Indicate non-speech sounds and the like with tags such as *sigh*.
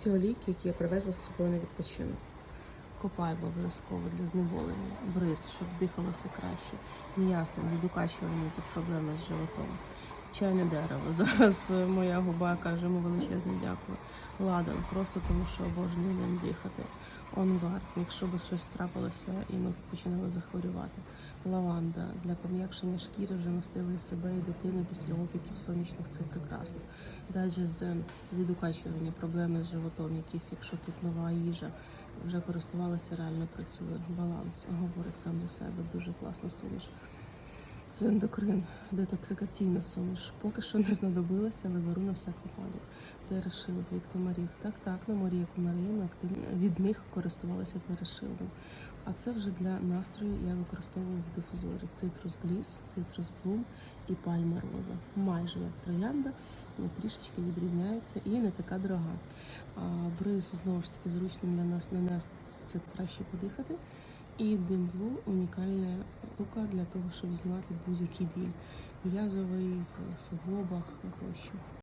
всі олійки, які я привезла з собою на відпочинок. Копаємо обов'язково для знеболення, бриз, щоб дихалося краще. М'ясо, від укачування, якісь проблеми з животом. Чайне дерево. *laughs* Зараз моя губа каже йому величезне дякую. Ладан, просто тому що обожнюю ним дихати. Онгар, якщо б щось трапилося і ми починали захворювати. Лаванда для пом'якшення шкіри вже мастили себе і дитину після опіків сонячних це прекрасно. Дайджезен від укачування, проблеми з животом, якісь, якщо тут нова їжа, вже користувалася, реально працює. Баланс говорить сам за себе, дуже класна суміш. Зендокрин, детоксикаційна суміш. Поки що не знадобилася, але беру на всяк випадок. Терешилд від комарів. Так, так, на морі комарі, ми активно від них користувалися терешилдом. А це вже для настрою я використовую в дифузорі. Цитрус Бліс, цитрус Блум і пальма роза. Майже як троянда, трішечки відрізняється і не така дорога. А бриз знову ж таки зручний для нас нанести це краще подихати. І димблу унікальна штука для того, щоб знати будь-який біль. М'язовий в суглобах тощо.